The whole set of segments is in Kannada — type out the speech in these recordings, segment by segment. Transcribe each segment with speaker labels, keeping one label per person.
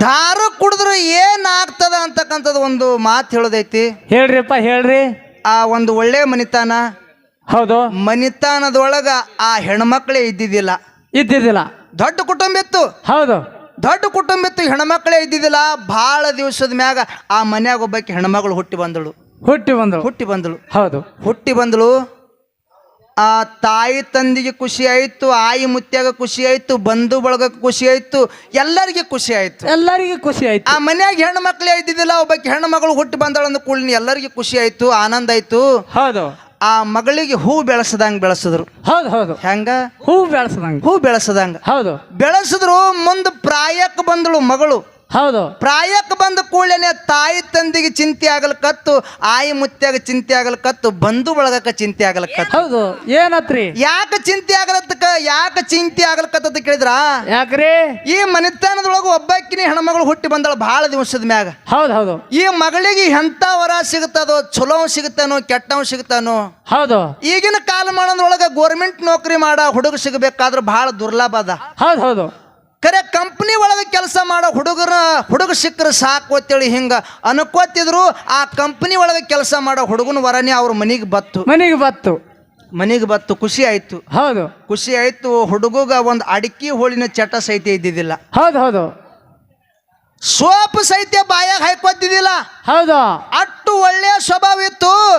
Speaker 1: ದಾರು ಕುಡಿದ್ರೆ ಏನ್ ಆಗ್ತದ ಅಂತಕ್ಕಂಥದ್ದು ಒಂದು ಮಾತು ಹೇಳೋದೈತಿ.
Speaker 2: ಹೇಳ್ರಿಪ್ಪ ಹೇಳ್ರಿ.
Speaker 1: ಆ ಒಂದು ಒಳ್ಳೆ ಮನಿತಾನ.
Speaker 2: ಹೌದು.
Speaker 1: ಮನಿತಾನದೊಳಗ ಆ ಹೆಣ್ಮಕ್ಳೇ ಇದ್ದಿದ್ದಿಲ್ಲ.
Speaker 2: ಇದ್ದಿದ್ದಿಲ್ಲ.
Speaker 1: ದೊಡ್ಡ ಕುಟುಂಬ ಇತ್ತು.
Speaker 2: ಹೌದು.
Speaker 1: ದೊಡ್ಡ ಕುಟುಂಬ ಇತ್ತು ಹೆಣ್ಮಕ್ಳೇ ಇದ್ದಿದ್ದಿಲ್ಲ. ಬಹಳ ದಿವಸದ ಮ್ಯಾಗ ಆ ಮನ್ಯಾಗ ಒಬ್ಬಾಕಿ ಹೆಣ್ಮಗಳು ಹುಟ್ಟಿ ಬಂದಳು.
Speaker 2: ಹುಟ್ಟಿ ಬಂದಳು.
Speaker 1: ಹುಟ್ಟಿ ಬಂದಳು.
Speaker 2: ಹೌದು.
Speaker 1: ಹುಟ್ಟಿ ಬಂದಳು. ಆ ತಾಯಿ ತಂದಿಗೆ ಖುಷಿ ಆಯ್ತು ಆಯಿ ಮುತ್ಯಾಗ ಖುಷಿ ಆಯ್ತು ಬಂಧು ಬಳಗಕ್ಕೆ ಖುಷಿ ಆಯ್ತು ಎಲ್ಲರಿಗೆ ಖುಷಿ ಆಯ್ತು.
Speaker 2: ಎಲ್ಲರಿಗೂ ಖುಷಿ ಆಯ್ತು.
Speaker 1: ಆ ಮನ್ಯಾಗ ಹೆಣ್ಣು ಮಕ್ಳು ಇದ್ದಿದ್ದಿಲ್ಲ ಒಬ್ಬಕ್ಕೆ ಹೆಣ್ಣು ಮಗಳು ಹುಟ್ಟು ಬಂದಳು ಅಂದ ಕೂಡಲಿನ ಎಲ್ಲರಿಗೆ ಖುಷಿ ಆಯ್ತು ಆನಂದ ಆಯ್ತು.
Speaker 2: ಹೌದು.
Speaker 1: ಆ ಮಗಳಿಗೆ ಹೂ ಬೆಳೆಸದಂಗ್ ಬೆಳೆಸಿದ್ರು.
Speaker 2: ಹೌದು ಹೌದು.
Speaker 1: ಹೆಂಗ?
Speaker 2: ಹೂ ಬೆಳೆಸದಂಗ.
Speaker 1: ಹೂ ಬೆಳೆಸದಂಗ.
Speaker 2: ಹೌದು.
Speaker 1: ಬೆಳೆಸಿದ್ರು ಮುಂದೆ ಪ್ರಾಯಕ್ಕೆ ಬಂದಳು ಮಗಳು.
Speaker 2: ಹೌದು.
Speaker 1: ಪ್ರಾಯಕ್ಕೆ ಬಂದ ಕೂಡಲೇ ತಾಯಿ ತಂದಿಗೆ ಚಿಂತೆ ಆಗಲ್ಕತ್ತು ಆಯಿ ಮುತ್ಯಾಗ ಚಿಂತೆ ಆಗಲ್ಕತ್ತು ಬಂಧು ಬಳಗಕ್ಕೆ ಚಿಂತೆ ಆಗಲ್ಕತ್ತು
Speaker 2: ಹೌದು. ಏನತ್ರಿ?
Speaker 1: ಯಾಕೆ ಚಿಂತೆ ಆಗಲತ್ತಕ ಯಾಕೆ ಚಿಂತೆ ಆಗಲ್ಕತ್ತ ಕೇಳಿದ್ರ?
Speaker 2: ಯಾಕ್ರಿ?
Speaker 1: ಈ ಮನೆತನದೊಳಗೆ ಒಬ್ಬಾಕಿನಿ ಹೆಣ್ಮಗಳು ಹುಟ್ಟಿ ಬಂದಳ ಬಹಳ ದಿವಸದ ಮ್ಯಾಗ.
Speaker 2: ಹೌದು ಹೌದು.
Speaker 1: ಈ ಮಗಳಿಗೆ ಎಂತ ವರ ಸಿಗುತ್ತದೋ ಚಲೋ ಸಿಗುತ್ತಾನೋ ಕೆಟ್ಟವ್ ಸಿಗುತ್ತಾನೋ?
Speaker 2: ಹೌದು.
Speaker 1: ಈಗಿನ ಕಾಲಮಾನದೊಳಗ ಗೋರ್ಮೆಂಟ್ ನೌಕರಿ ಮಾಡ ಹುಡುಗ ಸಿಗಬೇಕಾದ್ರೆ ಬಹಳ ದುರ್ಲಭ ಅದ.
Speaker 2: ಹೌದು ಹೌದು.
Speaker 1: ಖರೆ ಕಂಪ್ನಿ ಒಳಗೆ ಕೆಲಸ ಮಾಡೋ ಹುಡುಗರ ಹುಡುಗ ಸಿಕ್ಕರೆ ಸಾಕು ಅಂತೇಳಿ ಹಿಂಗೆ ಅನ್ಕೋತಿದ್ರು. ಆ ಕಂಪ್ನಿ ಒಳಗೆ ಕೆಲಸ ಮಾಡೋ ಹುಡುಗನ ವರನೇ ಅವ್ರ ಮನೆಗೆ ಬತ್ತು.
Speaker 2: ಮನೆಗೆ ಬತ್ತು.
Speaker 1: ಮನೆಗೆ ಬತ್ತು ಖುಷಿ ಆಯ್ತು.
Speaker 2: ಹೌದು.
Speaker 1: ಖುಷಿ ಆಯ್ತು ಹುಡುಗಗ ಒಂದು ಅಡಿಕೆ ಹೋಳಿನ ಚಟ ಸಹಿತ ಇದ್ದಿದ್ದಿಲ್ಲ.
Speaker 2: ಹೌದು ಹೌದು.
Speaker 1: ಸೋಪ್ ಸಹಿತ ಬಾಯಾಗ ಹಾಕೋತಿದ್ದಿಲ್ಲ.
Speaker 2: ಹೌದು.
Speaker 1: ಅಷ್ಟು ಒಳ್ಳೆಯ ಸ್ವಭಾವ ಇತ್ತು.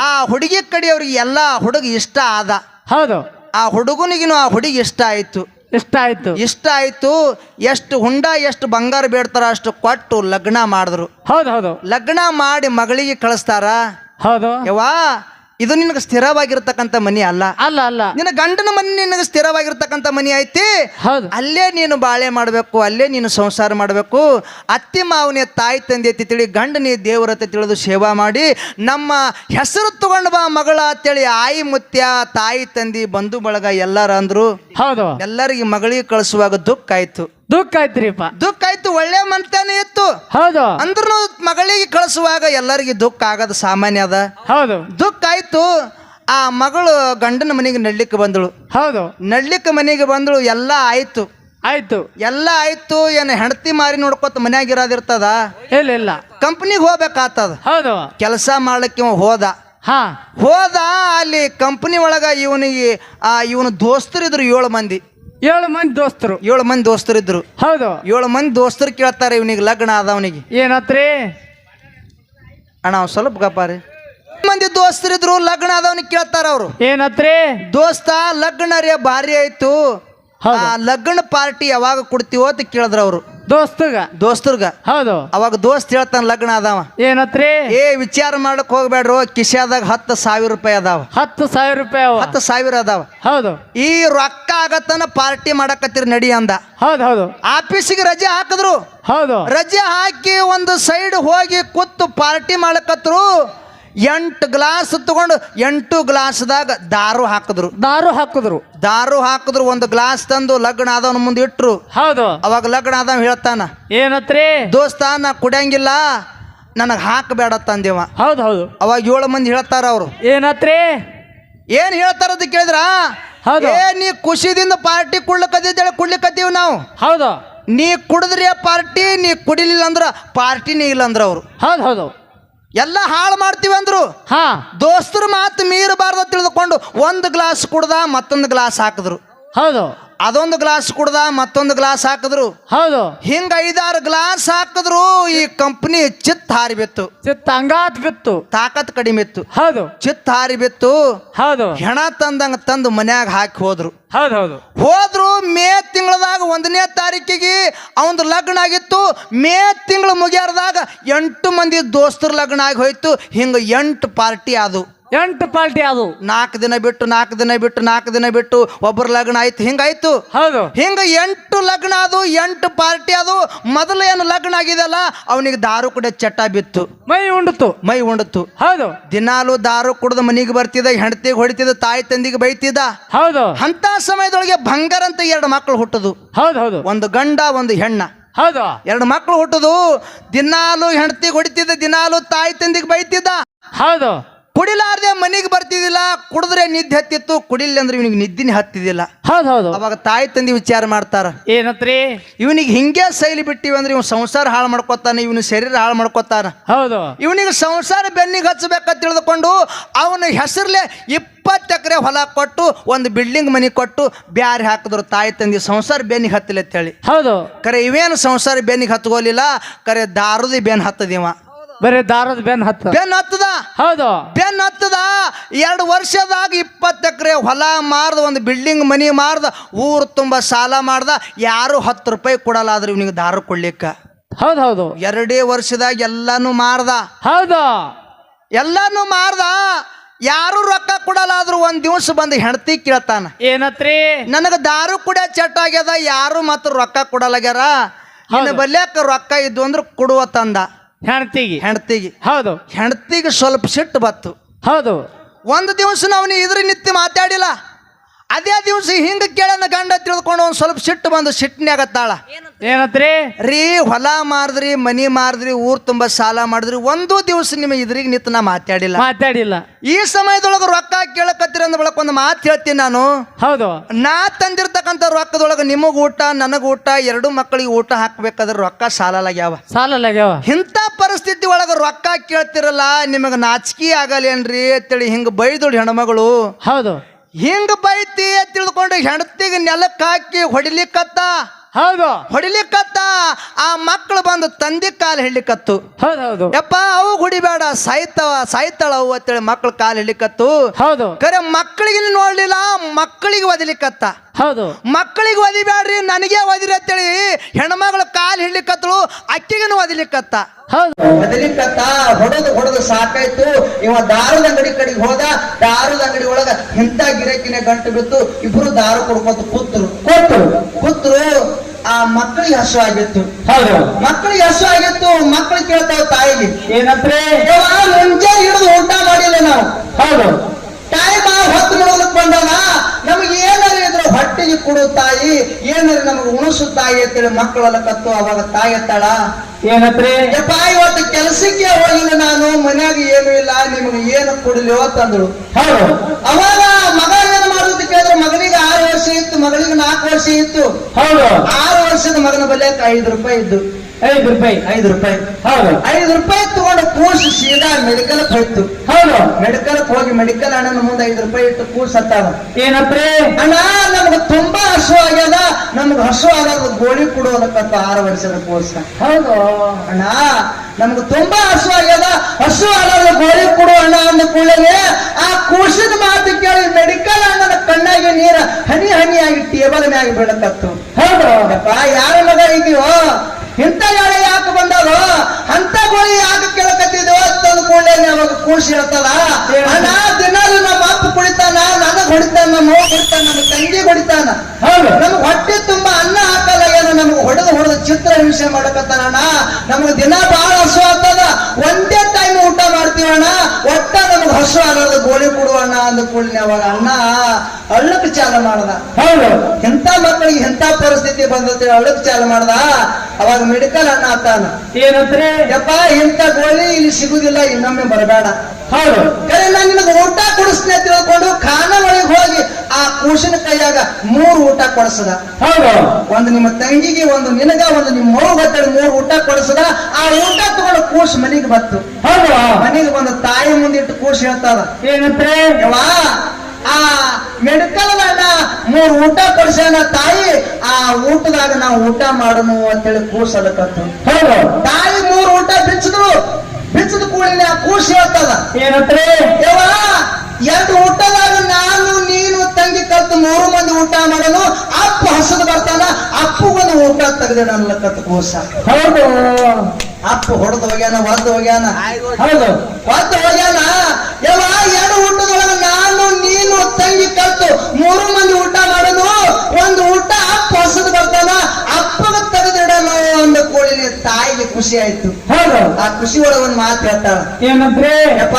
Speaker 1: ಆ ಹುಡುಗಿ ಕಡೆಯವ್ರಿಗೆ ಎಲ್ಲ ಹುಡುಗ ಇಷ್ಟ ಆದ.
Speaker 2: ಹೌದು.
Speaker 1: ಆ ಹುಡುಗನಿಗಿನೂ ಆ ಹುಡುಗಿ ಇಷ್ಟ ಆಯ್ತು.
Speaker 2: ಇಷ್ಟ ಆಯ್ತು
Speaker 1: ಇಷ್ಟ ಆಯ್ತು ಎಷ್ಟು ಹುಂಡ ಎಷ್ಟು ಬಂಗಾರ ಬೇಡ್ತಾರ ಅಷ್ಟು ಕೊಟ್ಟು ಲಗ್ನ ಮಾಡಿದ್ರು.
Speaker 2: ಹೌದು ಹೌದು.
Speaker 1: ಲಗ್ನ ಮಾಡಿ ಮಗಳಿಗೆ ಕಳಿಸ್ತಾರ?
Speaker 2: ಹೌದು.
Speaker 1: ಯವ್ವಾ ಇದು ನಿನಗೆ ಸ್ಥಿರವಾಗಿರ್ತಕ್ಕಂಥ ಮನಿ ಅಲ್ಲ.
Speaker 2: ಅಲ್ಲ ಅಲ್ಲ.
Speaker 1: ನಿನ್ನ ಗಂಡನ ಮನೆ ನಿನಗೆ ಸ್ಥಿರವಾಗಿರ್ತಕ್ಕಂಥ ಮನಿ ಐತಿ.
Speaker 2: ಹೌದು.
Speaker 1: ಅಲ್ಲೇ ನೀನು ಬಾಳೆ ಮಾಡಬೇಕು ಅಲ್ಲೇ ನೀನು ಸಂಸಾರ ಮಾಡಬೇಕು. ಅತ್ತಿ ಮಾವನೇ ತಾಯಿ ತಂದೆ ಅಂತ ತಿಳಿ ಗಂಡನೇ ದೇವರತ್ತೆ ತಿಳಿದು ಸೇವಾ ಮಾಡಿ ನಮ್ಮ ಹೆಸರು ತಗೊಂಡು ಬಾ ಮಗಳ ಅಂತೇಳಿ ಆಯಿ ಮುತ್ಯ ತಾಯಿ ತಂದಿ ಬಂಧು ಬಳಗ ಎಲ್ಲಾರ ಅಂದ್ರು.
Speaker 2: ಹೌದು.
Speaker 1: ಎಲ್ಲರಿಗೆ ಮಗಳಿಗೆ ಕಳಿಸುವಾಗ ದುಃಖ ಆಯ್ತು.
Speaker 2: ದುಃಖ ಆಯ್ತ್ರಿಪ್ಪ.
Speaker 1: ದುಃಖ ಆಯ್ತು ಒಳ್ಳೆ ಮನ್ತಾನೆ ಇತ್ತು.
Speaker 2: ಹೌದು.
Speaker 1: ಅಂದ್ರೂ ಮಗಳಿಗೆ ಕಳಿಸುವಾಗ ಎಲ್ಲರಿಗೆ ದುಃಖ ಆಗದ ಸಾಮಾನ್ಯ ಅದ.
Speaker 2: ಹೌದು.
Speaker 1: ದುಃಖ ಆಯ್ತು ಆ ಮಗಳು ಗಂಡನ ಮನೆಗೆ ನಡ್ಲಿಕ್ಕೆ ಬಂದಳು.
Speaker 2: ಹೌದು.
Speaker 1: ನಡ್ಲಿಕ್ಕೆ ಮನೆಗೆ ಬಂದಳು ಎಲ್ಲ ಆಯ್ತು.
Speaker 2: ಆಯ್ತು.
Speaker 1: ಎಲ್ಲ ಆಯ್ತು ಏನು ಹೆಂಡತಿ ಮಾರಿ ನೋಡ್ಕೊತ ಮನ್ಯಾಗ ಇರೋದಿರ್ತದ
Speaker 2: ಇಲ್ಲ ಇಲ್ಲ.
Speaker 1: ಕಂಪ್ನಿಗೆ ಹೋಗ್ಬೇಕಾಗ್ತದ
Speaker 2: ಹೌದು.
Speaker 1: ಕೆಲಸ ಮಾಡ್ಲಿಕ್ಕೆ ಇವ ಹೋದ.
Speaker 2: ಹಾ.
Speaker 1: ಹೋದ ಅಲ್ಲಿ ಕಂಪ್ನಿ ಒಳಗ ಇವನಿಗೆ ಆ ಇವನು ದೋಸ್ತರಿದ್ರು ಏಳು ಮಂದಿ.
Speaker 2: ಏಳು ಮಂದಿ ದೋಸ್ತರು.
Speaker 1: ಏಳು ಮಂದಿ ದೋಸ್ತರಿದ್ರು
Speaker 2: ಹೌದು.
Speaker 1: ಏಳು ಮಂದಿ ದೋಸ್ತರು ಕೇಳ್ತಾರೆ ಇವನಿಗೆ ಲಗ್ನ ಆದವನಿಗೆ
Speaker 2: ಏನತ್ರಿ?
Speaker 1: ಅಣ್ಣ ಅವ್ ಸ್ವಲ್ಪ ಗಪ್ಪಾರಿ ಮಂದಿ ದೋಸ್ತರಿದ್ರು ಲಗ್ನ ಅದವನಿಗೆ ಕೇಳ್ತಾರ ಅವರು.
Speaker 2: ಏನತ್ರಿ?
Speaker 1: ದೋಸ್ತ ಲಗ್ನ ರೇ ಭಾರಿ ಆಯ್ತು. ಆ ಲಗ್ನ ಪಾರ್ಟಿ ಯಾವಾಗ ಕೊಡ್ತೀವೋ ಅಂತ ಕೇಳಿದ್ರ ಅವರು.
Speaker 2: ದೋಸ್ತಗ.
Speaker 1: ದೋಸ್ತರ್ಗ.
Speaker 2: ಹೌದು.
Speaker 1: ಅವಾಗ ದೋಸ್ತ್ ಹೇಳ್ತಾನ ಲಗ್ನ ಅದಾವ.
Speaker 2: ಏನತ್ರಿ?
Speaker 1: ಏ ವಿಚಾರ ಮಾಡಕ್ ಹೋಗ್ಬೇಡ್ರು ಕಿಶಾದಾಗ ಹತ್ತು ಸಾವಿರ ರೂಪಾಯಿ ಅದಾವ.
Speaker 2: ಹತ್ತು ಸಾವಿರ ರೂಪಾಯಿ ಅವ.
Speaker 1: ಹತ್ತು ಸಾವಿರ ಅದಾವ.
Speaker 2: ಹೌದು.
Speaker 1: ಈ ರೊಕ್ಕ ಆಗತ್ತನ ಪಾರ್ಟಿ ಮಾಡಕತ್ತೀರಿ ನಡಿ ಅಂದ.
Speaker 2: ಹೌದು ಹೌದು.
Speaker 1: ಆಫೀಸಿಗೆ ರಜೆ ಹಾಕಿದ್ರು.
Speaker 2: ಹೌದು.
Speaker 1: ರಜೆ ಹಾಕಿ ಒಂದು ಸೈಡ್ ಹೋಗಿ ಕೂತು ಪಾರ್ಟಿ ಮಾಡಕತ್ರು. ಎಂಟು ಗ್ಲಾಸ್ ತಗೊಂಡು ಎಂಟು ಗ್ಲಾಸ್ದಾಗ ದಾರು ಹಾಕಿದ್ರು.
Speaker 2: ದಾರು ಹಾಕಿದ್ರು.
Speaker 1: ದಾರು ಹಾಕಿದ್ರು ಒಂದು ಗ್ಲಾಸ್ ತಂದು ಲಗ್ನ ಆದವನ ಮುಂದೆ ಇಟ್ರು.
Speaker 2: ಹೌದು.
Speaker 1: ಅವಾಗ ಲಗ್ನ ಆದವ ಹೇಳ್ತಾನ
Speaker 2: ಏನತ್ರಿ?
Speaker 1: ದೋಸ್ತ ನಾ ಕುಡಿಯಂಗಿಲ್ಲ ನನಗೆ ಹಾಕಬೇಡ ತಂದೇವ.
Speaker 2: ಹೌದು ಹೌದು.
Speaker 1: ಅವಾಗ ಏಳು ಮಂದಿ ಹೇಳ್ತಾರ ಅವರು.
Speaker 2: ಏನತ್ರಿ?
Speaker 1: ಏನ್ ಹೇಳ್ತಾರ ಅಂತ ಕೇಳಿದ್ರ?
Speaker 2: ಹೌದು.
Speaker 1: ಏ ನೀ ಖುಷಿದಿಂದ ಪಾರ್ಟಿ ಕುಡ್ಲಕತ್ತಿದ್ದೇಳಿ ಕುಡ್ಲಿಕತ್ತೀವಿ ನಾವು.
Speaker 2: ಹೌದು.
Speaker 1: ನೀ ಕುಡಿದ್ರಿ ಪಾರ್ಟಿ? ನೀ ಕುಡಿಲಿಲ್ಲ ಅಂದ್ರ ಪಾರ್ಟಿನೇ ಇಲ್ಲ ಅಂದ್ರ ಅವರು.
Speaker 2: ಹೌದು ಹೌದು.
Speaker 1: ಎಲ್ಲ ಹಾಳು ಮಾಡ್ತೀವಿ ಅಂದ್ರು.
Speaker 2: ಹಾ.
Speaker 1: ದೋಸ್ತರ ಮಾತು ಮೀರಬಾರ್ದು ತಿಳಿದುಕೊಂಡು ಒಂದು ಗ್ಲಾಸ್ ಕುಡ್ದ ಮತ್ತೊಂದು ಗ್ಲಾಸ್ ಹಾಕಿದ್ರು.
Speaker 2: ಹೌದು.
Speaker 1: ಅದೊಂದು ಗ್ಲಾಸ್ ಕುಡ್ದ ಮತ್ತೊಂದು ಗ್ಲಾಸ್ ಹಾಕಿದ್ರು.
Speaker 2: ಹೌದು.
Speaker 1: ಹಿಂಗ ಐದಾರು ಗ್ಲಾಸ್ ಹಾಕಿದ್ರು ಈ ಕಂಪ್ನಿ ಚಿತ್ ಹಾರಿಬಿತ್ತು
Speaker 2: ಚಿತ್ತ ಹಂಗಾತ್ ಬಿತ್ತು.
Speaker 1: ತಾಕತ್ ಕಡಿಮೆ ಇತ್ತು.
Speaker 2: ಹೌದು.
Speaker 1: ಚಿತ್ ಹಾರಿಬಿತ್ತು
Speaker 2: ಹೌದು.
Speaker 1: ಹೆಣ ತಂದಂಗ ತಂದು ಮನ್ಯಾಗ ಹಾಕಿ ಹೋದ್ರು.
Speaker 2: ಹೌದು ಹೌದು.
Speaker 1: ಹೋದ್ರು ಮೇ ತಿಂಗಳದಾಗ ಒಂದನೇ ತಾರೀಕಿಗೆ ಅವಂದು ಲಗ್ನ ಆಗಿತ್ತು. ಮೇ ತಿಂಗಳು ಮುಗಿಯಾರದಾಗ ಎಂಟು ಮಂದಿ ದೋಸ್ತರ ಲಗ್ನ ಆಗಿ ಹೋಯ್ತು. ಹಿಂಗ ಎಂಟು ಪಾರ್ಟಿ ಆದು
Speaker 2: ಎಂಟು ಪಾರ್ಟಿ ಅದು.
Speaker 1: ನಾಲ್ಕು ದಿನ ಬಿಟ್ಟು ನಾಲ್ಕು ದಿನ ಬಿಟ್ಟು ನಾಲ್ಕು ದಿನ ಬಿಟ್ಟು ಒಬ್ಬರ ಲಗ್ನ ಆಯ್ತು ಹಿಂಗಾಯ್ತು.
Speaker 2: ಹೌದು.
Speaker 1: ಹಿಂಗ ಎಂಟು ಲಗ್ನ ಅದು ಎಂಟು ಪಾರ್ಟಿ ಅದು. ಮೊದಲು ಏನು ಲಗ್ನ ಆಗಿದೆಲ್ಲ ಅವನಿಗೆ ದಾರು ಕುಡಿಯ ಚಟ ಬಿತ್ತು.
Speaker 2: ಮೈ ಉಂಡತು
Speaker 1: ಮೈ ಉಂಡತು
Speaker 2: ಹೌದು.
Speaker 1: ದಿನಾಲು ದಾರು ಕುಡ್ದು ಮನೆಗೆ ಬರ್ತಿದ್ದ ಹೆಂಡತಿಗೆ ಹೊಡಿತಿದ್ದ ತಾಯಿ ತಂದಿಗೆ ಬೈತಿದ್ದ.
Speaker 2: ಹೌದು.
Speaker 1: ಅಂತ ಸಮಯದೊಳಗೆ ಬಂಗಾರ ಅಂತ ಎರಡು ಮಕ್ಕಳು ಹುಟ್ಟದು.
Speaker 2: ಹೌದು ಹೌದು.
Speaker 1: ಒಂದು ಗಂಡ ಒಂದು ಹೆಣ್ಣ.
Speaker 2: ಹೌದು.
Speaker 1: ಎರಡು ಮಕ್ಕಳು ಹುಟ್ಟದು. ದಿನಾಲು ಹೆಂಡತಿಗೆ ಹೊಡಿತಿದ್ದ ದಿನಾಲು ತಾಯಿ ತಂದಿಗೆ ಬೈತಿದ್ದ.
Speaker 2: ಹೌದು.
Speaker 1: ಕುಡಿಲಾರ್ದೆ ಮನೆಗೆ ಬರ್ತಿದ್ದಿಲ್ಲ ಕುಡಿದ್ರೆ ನಿದ್ದೆ ಹತ್ತಿತ್ತು ಕುಡಿಲ್ಲ ಅಂದ್ರೆ ಇವನಿಗೆ ನಿದ್ದಿನ ಹತ್ತಿದಿಲ್ಲ
Speaker 2: ಹೌದ್ ಹೌದು.
Speaker 1: ಅವಾಗ ತಾಯಿ ತಂದೆ ವಿಚಾರ ಮಾಡ್ತಾರ.
Speaker 2: ಏನತ್ರಿ?
Speaker 1: ಇವನಿಗೆ ಹಿಂಗೆ ಶೈಲಿ ಬಿಟ್ಟಿವಿ ಅಂದ್ರೆ ಇವ್ ಸಂಸಾರ ಹಾಳು ಮಾಡ್ಕೋತಾನೆ ಇವನ ಶರೀರ ಹಾಳು ಮಾಡ್ಕೊತಾನ.
Speaker 2: ಹೌದು.
Speaker 1: ಇವನಿಗೆ ಸಂಸಾರ ಬೆನ್ನಿಗೆ ಹಚ್ಚಬೇಕಂತ ತಿಳಿದುಕೊಂಡು ಅವನ ಹೆಸರ್ಲೆ ಇಪ್ಪತ್ತು ಎಕರೆ ಹೊಲ ಕೊಟ್ಟು ಒಂದು ಬಿಲ್ಡಿಂಗ್ ಮನೆ ಕೊಟ್ಟು ಬ್ಯಾರೆ ಹಾಕಿದ್ರು ತಾಯಿ ತಂದೆ ಸಂಸಾರ ಬೆನ್ನಿಗೆ ಹತ್ತಿಲ್ಲ ಅಂತೇಳಿ
Speaker 2: ಹೌದು.
Speaker 1: ಕರೆ ಇವೇನು ಸಂಸಾರ ಬೆನ್ನಿಗೆ ಹತ್ಕೋಲಿಲ್ಲ ಕರೆ ದಾರುದಿ ಬೆನ್ ಹತ್ತದಿವ
Speaker 2: ಬರೀ ದಾರದ ಬೆನ್ ಹತ್ತ
Speaker 1: ಬೆನ್ ಹತ್ತದ?
Speaker 2: ಹೌದು.
Speaker 1: ಬೆನ್ ಹತ್ತದ? ಎರಡು ವರ್ಷದಾಗ ಇಪ್ಪತ್ತು ಎಕರೆ ಹೊಲ ಮಾರ್ದ ಒಂದು ಬಿಲ್ಡಿಂಗ್ ಮನಿ ಮಾರ್ದ ಊರು ತುಂಬ ಸಾಲ ಮಾಡ್ದ ಯಾರು ಹತ್ತು ರೂಪಾಯಿ ಕೊಡಲ್ಲ ಆದ್ರೆ ಇವನಿಗೆ ದಾರು ಕೊಡ್ಲಿಕ್ಕ?
Speaker 2: ಹೌದು ಹೌದು.
Speaker 1: ಎರಡೇ ವರ್ಷದಾಗ ಎಲ್ಲಾನು ಮಾರ್ದ.
Speaker 2: ಹೌದು.
Speaker 1: ಎಲ್ಲಾನು ಮಾರ್ದ. ಯಾರು ರೊಕ್ಕ ಕೊಡಲ್ಲ ಆದ್ರೂ ಒಂದ್ ದಿವ್ಸ ಬಂದು ಹೆಂಡತಿ ಕೇಳ್ತಾನ.
Speaker 2: ಏನತ್ರಿ?
Speaker 1: ನನಗ ದಾರು ಕುಡಿಯ ಚಟ್ ಆಗ್ಯದ ಯಾರು ಮತ್ತು ರೊಕ್ಕ ಕೊಡಲಾಗ್ಯಾರ? ಬಲ್ಯಾಕ ರೊಕ್ಕ ಇದ್ದು ಅಂದ್ರೆ ಕೊಡುವ ತಂದ.
Speaker 2: ಹೆಣ್ತಿಗೆ
Speaker 1: ಹೆಂಡತಿಗೆ.
Speaker 2: ಹೌದು.
Speaker 1: ಹೆಂಡತಿಗೆ ಸ್ವಲ್ಪ ಸಿಟ್ಟು ಬತ್ತು.
Speaker 2: ಹೌದು.
Speaker 1: ಒಂದು ದಿವಸ ನಾವು ಇದ್ರ ನಿತ್ಯ ಮಾತಾಡಿಲ್ಲ. ಅದೇ ದಿವಸ ಹಿಂಗ ಕೇಳನ ಗಂಡ ತಿಳ್ಕೊಂಡು ಒಂದು ಸ್ವಲ್ಪ ಸಿಟ್ಟು ಬಂದು ಸಿಟ್ಟಿನಾಗತ್ತಾಳ
Speaker 2: ಏನತ್ರಿ?
Speaker 1: ರೀ ಹೊಲ ಮಾರಿದ್ರಿ ಮನಿ ಮಾರಿದ್ರಿ ಊರ್ ತುಂಬ ಸಾಲ ಮಾಡಿದ್ರಿ. ಒಂದು ದಿವಸ ನಿಮಗೆ ಇದ್ರಿಗೆ ನಿಂತು ನಾ ಮಾತಾಡಿಲ್ಲ.
Speaker 2: ಮಾತಾಡಿಲ್ಲ.
Speaker 1: ಈ ಸಮಯದೊಳಗೆ ರೊಕ್ಕ ಕೇಳಕತ್ತಿರ ಅಂದ ಬಳಕ ಒಂದು ಮಾತು ಹೇಳ್ತೀನಿ ನಾನು.
Speaker 2: ಹೌದು.
Speaker 1: ನಾ ತಂದಿರ್ತಕ್ಕಂಥ ರೊಕ್ಕದೊಳಗೆ ನಿಮಗ್ ಊಟ ನನಗ ಊಟ ಎರಡು ಮಕ್ಕಳಿಗೆ ಊಟ ಹಾಕ್ಬೇಕಾದ್ರೆ ರೊಕ್ಕ ಸಾಲಲಾಗ್ಯಾವ
Speaker 2: ಸಾಲಲ್ಲಾಗ್ಯಾವ.
Speaker 1: ಇಂಥ ಒಳಗೆ ರೊಕ್ಕ ಕೇಳ್ತಿರಲ್ಲ ನಿಮಗೆ ನಾಚಿಕೆ ಆಗಲ್ಲೇನ್ರಿ ಅಂತೇಳಿ ಹಿಂಗೆ ಬೈದಳು ಹೆಣ್ಮಗಳು.
Speaker 2: ಹೌದು.
Speaker 1: ಹಿಂಗ ಬೈತಿ ತಿಳ್ಕೊಂಡು ಹೆಂಡತಿಗೆ ನೆಲಕ್ಕೆ ಹಾಕಿ ಹೊಡಿಲಿಕ್ಕತ್ತ?
Speaker 2: ಹೌದು.
Speaker 1: ಹೊಡಿಲಿಕ್ಕತ್ತ ಆ ಮಕ್ಕಳು ಬಂದು ತಂದೆ ಕಾಲು ಹಿಡ್ಲಿಕ್ಕತ್ತು.
Speaker 2: ಹೌದು ಹೌದು.
Speaker 1: ಯಪ್ಪ ಅವು ಹೊಡಿಬೇಡ ಸಾಯ್ತವ ಸಾಯ್ತಾಳ ಅವು ಅಂತೇಳಿ ಮಕ್ಕಳು ಕಾಲು ಹಿಡ್ಲಿಕ್ಕತ್ತು.
Speaker 2: ಹೌದು.
Speaker 1: ಕರೆ ಮಕ್ಕಳಿಗೆ ನೋಡ್ಲಿಲ್ಲ ಮಕ್ಕಳಿಗೆ ಒದಿಲಿಕ್ಕತ್ತ.
Speaker 2: ಹೌದು.
Speaker 1: ಮಕ್ಕಳಿಗೆ ಒದಿಬೇಡ್ರಿ ನನಗೆ ಒದಿರಿ ಅಂತೇಳಿ ಹೆಣ್ಮಗಳು ಕಾಲು ಹಿಡ್ಲಿಕ್ಕತ್ತಳು ಅಕ್ಕಿಗೂ ಒದಿಲಿಕ್ಕತ್ತ.
Speaker 2: ಹೌದು.
Speaker 1: ಒದಲಿಕ್ಕತ್ತ ಹೊಡೆದು ಹೊಡೆದು ಸಾಕಾಯ್ತು. ಇವ ದಾರದ ಅಂಗಡಿ ಕಡೆಗೆ ಹೋದ ದಾರದ ಅಂಗಡಿ ಒಳಗ ಇಂಥ ಗಿರಕಿನ ಗಂಟು ಬಿತ್ತು ಇಬ್ರು ದಾರು ಕೊಡ್ಕೊತ ಕೂತ್ರು.
Speaker 2: ಕೂತ್ರು.
Speaker 1: ಕೂತ್ರು ಆ ಮಕ್ಕಳಿಗೆ ಹಸು ಆಗಿತ್ತು.
Speaker 2: ಹೌದು.
Speaker 1: ಮಕ್ಕಳಿಗೆ ಹಸು ಆಗಿತ್ತು ಮಕ್ಕಳು ಕೇಳ್ತಾವ ತಾಯಿಗೆ.
Speaker 2: ಏನತ್ರಿ?
Speaker 1: ಮುಂಚೆ ಹಿಡಿದು ಊಟ ಮಾಡಿಲ್ಲ ನಾವು.
Speaker 2: ಹೌದು.
Speaker 1: ತಾಯಿ ಬಾ ಹೊತ್ತು ನೋಡಕ್ ಬಂದಾಗ ನಮಗೆ ಏನಾರ ಇದ್ರೆ ಹೊಟ್ಟೆಗೆ ಕೊಡು ತಾಯಿ. ಏನಾರ ನಮಗೆ ಉಣಸು ತಾಯಿ ಅಂತೇಳಿ ಮಕ್ಕಳೆಲ್ಲ ಕತ್ತು ಅವಾಗ ತಾಯಿ ಎತ್ತಾಳ?
Speaker 2: ಏನತ್ರೆ?
Speaker 1: ಯಪ್ಪ ಇವತ್ತು ಕೆಲಸಕ್ಕೆ ಹೋಗಿಲ್ಲ ನಾನು ಮನ್ಯಾಗ ಏನು ಇಲ್ಲ ನಿಮ್ಗೆ ಏನು ಕೊಡಲಿ ಅಂತಂದ್ರು.
Speaker 2: ಹೌದು.
Speaker 1: ಅವಾಗ ಮಗ ಏನ್ ಮಾಡುದು ಕೇಳಿದ್ರೆ ಇತ್ತು ಮಗಳಿಗೆ ನಾಲ್ಕು ವರ್ಷ ಇತ್ತು.
Speaker 2: ಹೌದು.
Speaker 1: ಆರು ವರ್ಷದ ಮಗನ ಬಲ್ಯಕ್ಕೆ ಐದು ರೂಪಾಯಿ ಇದ್ದು.
Speaker 2: ಐದು ರೂಪಾಯಿ.
Speaker 1: ಐದು ರೂಪಾಯಿ.
Speaker 2: ಹೌದು.
Speaker 1: ಐದು ರೂಪಾಯಿ ತಗೊಂಡು ಕೂಸು ಸೀದಾ ಮೆಡಿಕಲ್ ಹೋಯ್ತು.
Speaker 2: ಹೌದು.
Speaker 1: ಮೆಡಿಕಲ್ ಹೋಗಿ ಮೆಡಿಕಲ್ ಅಣ್ಣನ ಮುಂದೆ ಐದು ರೂಪಾಯಿ ಇಟ್ಟು ಕೂಸ್ ಹತ್ತಾದ
Speaker 2: ಏನತ್ರಿ
Speaker 1: ಅಣ್ಣ ನಮ್ಗೆ ತುಂಬಾ ಹಸು ಆಗ್ಯದ. ನಮ್ಗೆ ಹಸು ಆಗೋದು ಗೋಳಿ ಕೊಡೋದಕ್ಕಂತ ಆರು ವರ್ಷದ ಕೂಸ
Speaker 2: ಹೌದು.
Speaker 1: ಅಣ್ಣ ನಮ್ಗೆ ತುಂಬಾ ಹಸು ಆಗ್ಯದ. ಹಸು ಆಗೋದು ಗೋಳಿ ಕೊಡು ಅಣ್ಣ ಅಂದ ಕೂಡಲೇ ಆ ಕೂಸಿನ ಮಾತು ಕೇಳಿ ಮೆಡಿಕಲ್ ಕಣ್ಣಾಗಿ ನೀರ ಹನಿ ಹನಿಯಾಗಿ ಟೇಬಲ್ ಮ್ಯಾಗ ಬೀಳಕತ್ತು.
Speaker 2: ಹೌದು
Speaker 1: ಯಪ್ಪ, ಯಾರ ಮಗ ಇದೆಯೋ ಇಂಥ ಗಾಳಿ ಯಾಕೆ ಬಂದವರು ಅಂತ ಗೋಳಿ ಯಾಕೆ ಕೇಳಕತ್ತಿದ್ವು ಅಂತ ಕೂಡಲೇ ಅವಾಗ ಕೂಸಿ ಹೇಳ್ತದ ಹೊಡಿತಾನ ನಮ್ಮ ಅವ್ವ ಹೊಡಿತಾನ ನಮ್ಮ ತಂಗಿ ಹೊಡಿತಾನ.
Speaker 2: ಹೌದು.
Speaker 1: ನಮ್ಗೆ ಹೊಟ್ಟೆ ತುಂಬಾ ಅನ್ನ ಹಾಕಲ್ಲ ಏನೋ ನಮ್ಗೆ ಹೊಡೆದು ಹೊಡೆದು ಚಿತ್ರ ಹಿಂಸೆ ಮಾಡಕತ್ತಾನ ನಮ್ಗೆ ದಿನ ಬಹಳ ಹಸು ಆಗ್ತದ. ಒಂದೇ ಟೈಮ್ ಊಟ ಮಾಡ್ತೀವಣ್ಣ. ಒಟ್ಟ ನಮ್ಗೆ ಹಸು ಆಗೋದು ಗೋಳಿ ಕೊಡುವಣ್ಣ ಅಂದ ಕೂಡಲೇ ಅವಾಗ ಅಣ್ಣ. ಅಳ್ಳಕ್ಕೆ ಚಾಲ ಮಾಡದ.
Speaker 2: ಹೌದು.
Speaker 1: ಎಂತ ಮಕ್ಕಳಿಗೆ ಎಂತ ಪರಿಸ್ಥಿತಿ ಬಂದಂತ ಅಳ್ಳಕ್ ಚಾಲ ಮಾಡದ. ಅವಾಗ ಮೆಡಿಕಲ್ ಅಣ್ಣ ಆತಾನ
Speaker 2: ಏನತ್ರಿ?
Speaker 1: ಯಪ್ಪ ಎಂತ ಗೋಳಿ ಇಲ್ಲಿ ಸಿಗುದಿಲ್ಲ ಇನ್ನೊಮ್ಮೆ ಬರಬೇಡ.
Speaker 2: ಹೌದು.
Speaker 1: ಕರೆ ನಾನು ನಿನಗೆ ಊಟ ಕೊಡಿಸ್ತೇನೆ ತಿಳ್ಕೊಂಡು ಖಾನ ಒಳಗೆ ಹೋಗಿ ಆ ಕೂಸಿನ ಕೈಯಾಗ ಮೂರು ಊಟ ಕೊಡಿಸದ.
Speaker 2: ಹೌದು.
Speaker 1: ಒಂದು ನಿಮ್ಮ ತಂಗಿಗೆ ಒಂದು ನಿನಗ ಒಂದು ನಿಮ್ಮ ಮಗು ಗೊತ್ತೇಳಿ ಮೂರು ಊಟ ಕೊಡಿಸದ. ಆ ಊಟ ತಗೊಂಡು ಕೂಸ್ ಮನೆಗೆ ಬತ್ತು
Speaker 2: ಹೌದು.
Speaker 1: ಮನೆಗೆ ಬಂದು ತಾಯಿ ಮುಂದಿಟ್ಟು ಕೂಸ್ ಹೇಳ್ತಾರ.
Speaker 2: ಏನಂದ್ರೆ
Speaker 1: ಯವ್ವ, ಆ ಮೆಡಿಕಲ್ ಮೂರು ಊಟ ಕೊಡ್ಸ್ಯಾನ ತಾಯಿ ಆ ಊಟದಾಗ ನಾವು ಊಟ ಮಾಡೋಣ ಅಂತೇಳಿ ಕೂಸಲಕತ್ತು
Speaker 2: ಹೌದು.
Speaker 1: ತಾಯಿ ಮೂರು ಊಟ ಬಿಚ್ಚಿದ್ರು. ಬಿಚ್ಚದ ಕೂಡಲೇ ಆ ಕೂಸ್ ಹೇಳ್ತದ.
Speaker 2: ಏನತ್ರಿ?
Speaker 1: ಯವ್ವ ಎರಡು ಊಟದಾಗ ನಾನು ನೀನು ತಂಗಿ ಕಲ್ತು ಮೂರು ಮಂದಿ ಊಟ ಮಾಡೋನು ಅಪ್ಪ ಹಸದು ಬರ್ತಾನ ಅಪ್ಪಗೊಂದು ಊಟ ತೆಗೆದ ಅನ್ಲಕತ್ತು ಕೂಸ.
Speaker 2: ಹೌದು.
Speaker 1: ಅಪ್ಪ ಹೊಡೆದು ಹೋಗ್ಯಾನ ಒದ್ದು ಹೋಗ್ಯಾನ.
Speaker 2: ಹೌದು.
Speaker 1: ಒದ್ದು ಹೋಗ್ಯಾನ. ನೀನು ತಂಗಿ ಕಲ್ತು ಮೂರು ಮಂದಿ ಊಟ ಮಾಡೋದು. ಒಂದು ಊಟ ಹಸದು ಬರ್ತಾನ ಅಪ್ಪಗ ತೆಗೆದಿಡೋಣ ಅಂದ ಕೂಡಲೇ ತಾಯಿಗೆ ಖುಷಿ ಆಯ್ತು.
Speaker 2: ಹೌದು.
Speaker 1: ಆ ಖುಷಿ ಒಳಗೆ ಒಂದು ಮಾತು ಹೇಳ್ತಾಳ.
Speaker 2: ಏನಂದ್ರೆ?
Speaker 1: ಯಪ್ಪ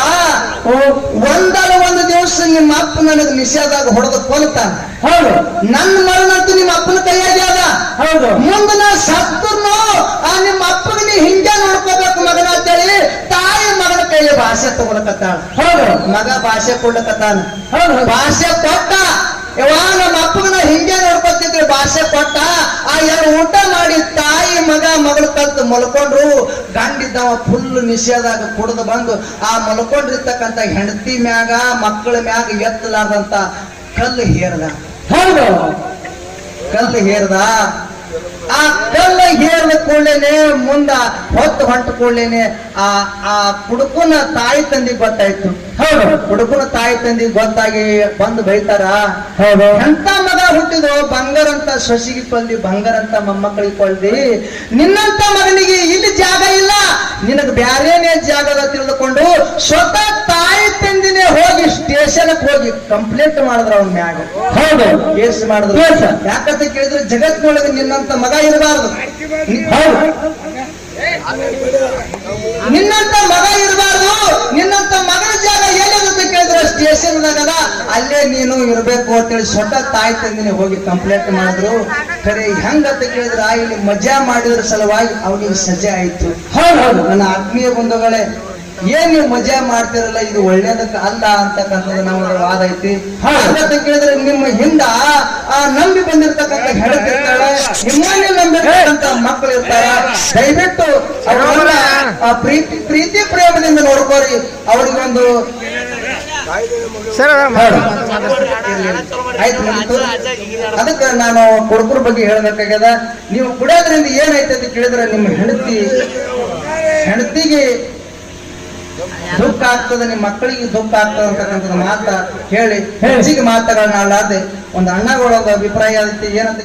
Speaker 1: ಒಂದಲ್ಲ ಒಂದು ದಿವಸ ನಿಮ್ಮ ಅಪ್ಪ ನನಗೆ ನಿಷೇಧಾಗ ಹೊಡೆದು ಕೊಲ್ತಾನ.
Speaker 2: ಹೌದು.
Speaker 1: ನನ್ನ ಮರಣಂತೂ ನಿಮ್ಮ ಅಪ್ಪನ ಕೈಯಾಗಿ ಅದ.
Speaker 2: ಹೌದು.
Speaker 1: ಮುಂದೆ ನಾ ಸತ್ತರ್ನು ಆ ನಿಮ್ಮ ಅಪ್ಪನ ನೀ ಹಿಂಗೆ ನೋಡ್ಕೋಬೇಕು ಮಗನ ಅಂತೇಳಿ ತಾಯಿ ಮಗನ ಕೈಯಲ್ಲಿ ಭಾಷೆ ತಗೊಳಕತ್ತಾಳ.
Speaker 2: ಹೌದು.
Speaker 1: ಮಗ ಭಾಷೆ ಕೊಡ್ಲಕತ್ತಾನ.
Speaker 2: ಹೌದು.
Speaker 1: ಭಾಷೆ ಕೊಟ್ಟ ಯಾವಾಗ ನಮ್ಮ ಅಪ್ಪಗನ ಹಿಂಗೆ ನೋಡ್ಕೊತಿದ್ರೆ ಭಾಷೆ ಕೊಟ್ಟ ಆ ಎರಡು ಊಟ ಮಾಡಿ ತಾಯಿ ಮಗ ಮಗಳು ಕಲ್ತು ಮಲ್ಕೊಂಡ್ರು ಗಂಡಿದ್ದವ ಫುಲ್ ನಿಷೇಧಾಗ ಕುಡ್ದು ಬಂದು ಆ ಮಲ್ಕೊಂಡಿರ್ತಕ್ಕಂಥ ಹೆಂಡತಿ ಮ್ಯಾಗ ಮಕ್ಕಳ ಮ್ಯಾಗ ಎತ್ತಲಾರ್ದಂತ ಕಲ್ಲು ಹೇರ್ದ.
Speaker 2: ಹೌದು.
Speaker 1: ಕಲ್ಲು ಹೇರ್ದ. ಆ ಕಲ್ಲು ಕೂಡಲೇನೆ ಮುಂದ ಹೊತ್ತು ಹೊಂಟ ಕೂಡಲೇನೆ ಆ ಆ ಕುಡುಕುನ ತಾಯಿ ತಂದಿ ಗೊತ್ತಾಯ್ತು.
Speaker 2: ಹೌದು.
Speaker 1: ಕುಡುಕುನ ತಾಯಿ ತಂದಿ ಗೊತ್ತಾಗಿ ಬಂದು ಬೈತಾರ.
Speaker 2: ಹೌದು.
Speaker 1: ಎಂತ ಮಗ ಹುಟ್ಟಿದೋ ಬಂಗಾರಂತ ಸೊಸಿಗೆ ಕೊಲ್ದಿ ಬಂಗಾರಂತ ಮೊಮ್ಮಕ್ಕಳಿಗೆ ಕೊಲ್ದಿ ನಿನ್ನಂತ ಮಗನಿಗೆ ಇಲ್ಲಿ ಜಾಗ ಇಲ್ಲ. ನಿನಗ್ ಬ್ಯಾರೇನೇ ಜಾಗದ ತಿಳಿದುಕೊಂಡು ಸ್ವತಃ ತಾಯಿ ತಂದಿನೇ ಹೋಗಿ ಸ್ಟೇಷನ್ಗೆ ಹೋಗಿ ಕಂಪ್ಲೇಂಟ್ ಮಾಡಿದ್ರ ಅವನ ಮ್ಯಾಗ.
Speaker 2: ಹೌದು.
Speaker 1: ಕೇಸ್ ಮಾಡಿದ್ರು. ಯಾಕಂತ ಕೇಳಿದ್ರೆ ಜಗತ್ತಿನೊಳಗೆ ನಿನ್ನಂತ ಮಗ ಇರಬಾರ್ದು.
Speaker 2: ಹೌದು.
Speaker 1: ನಿನ್ನಂತ ಮಗ ಇರಬಾರ್ದು. ನಿನ್ನಂತ ಮಗನ ಜಾಗ ಏನಾಗುತ್ತೆ ಕೇಳಿದ್ರೆ ಸ್ಟೇಷನ್ದಾಗದ ಅಲ್ಲೇ ನೀನು ಇರಬೇಕು ಅಂತೇಳಿ ಸೊಟ್ಟ ತಾಯಿ ತಂದಿನಿ ಹೋಗಿ ಕಂಪ್ಲೇಂಟ್ ಮಾಡಿದ್ರು. ಖರೆ ಹೆಂಗಂತ ಕೇಳಿದ್ರೆ ಇಲ್ಲಿ ಮಜಾ ಮಾಡಿದ್ರ ಸಲುವಾಗಿ ಅವನಿಗೆ ಸಜೆ ಆಯ್ತು.
Speaker 2: ಹೌದು ಹೌದು.
Speaker 1: ನನ್ನ ಆತ್ಮೀಯ ಬಂಧುಗಳೇ ಏನ್ ನೀವು ಮಜಾ ಮಾಡ್ತಿರಲ್ಲ? ಇದು ಒಳ್ಳೇದಕ್ಕೆ ಅಲ್ಲ ಅಂತಕ್ಕಂಥದ್ದು ನಮ್ಮ ವಾದ ಐತಿ. ಅಂತ ಕೇಳಿದ್ರೆ ನಿಮ್ಮ ಹಿಂದ ಆ ನಂಬಿ ಬಂದಿರ್ತಕ್ಕಂಥ ಹೆಡತಿರ್ತಾಳೆ ನಿಮ್ಮನ್ನ ನಂಬಿರ್ತಕ್ಕಂಥ ಮಕ್ಕಳು ಇರ್ತಾರ. ದಯವಿಟ್ಟು ಅವರ ಆ ಪ್ರೀತಿ ಪ್ರೀತಿ ಪ್ರೇಮದಿಂದ ನೋಡ್ಕೋರಿ. ಅವ್ರಿಗೊಂದು ಅದಕ್ಕ ನಾನು ಕುಡುಕರ ಬಗ್ಗೆ ಹೇಳಬೇಕಾಗ್ಯದ. ನೀವು ಕುಡಿಯೋದ್ರಿಂದ ಏನಾಯ್ತು ಅಂತ ಕೇಳಿದ್ರೆ ನಿಮ್ಮ ಹೆಂಡತಿ ಹೆಂಡತಿಗೆ ದುಃಖ ಆಗ್ತದೆ ನಿಮ್ಮ ಮಕ್ಕಳಿಗೆ ದುಃಖ ಆಗ್ತದೆ ಅಂತಕ್ಕಂಥದ್ದು ಮಾತ ಹೇಳಿ. ಹೆಚ್ಚಿಗೆ ಮಾತುಗಳನ್ನ ಅಲ್ಲಾದೆ ಒಂದು ಅಣ್ಣಗಳ ಅಭಿಪ್ರಾಯ ಏನಂತ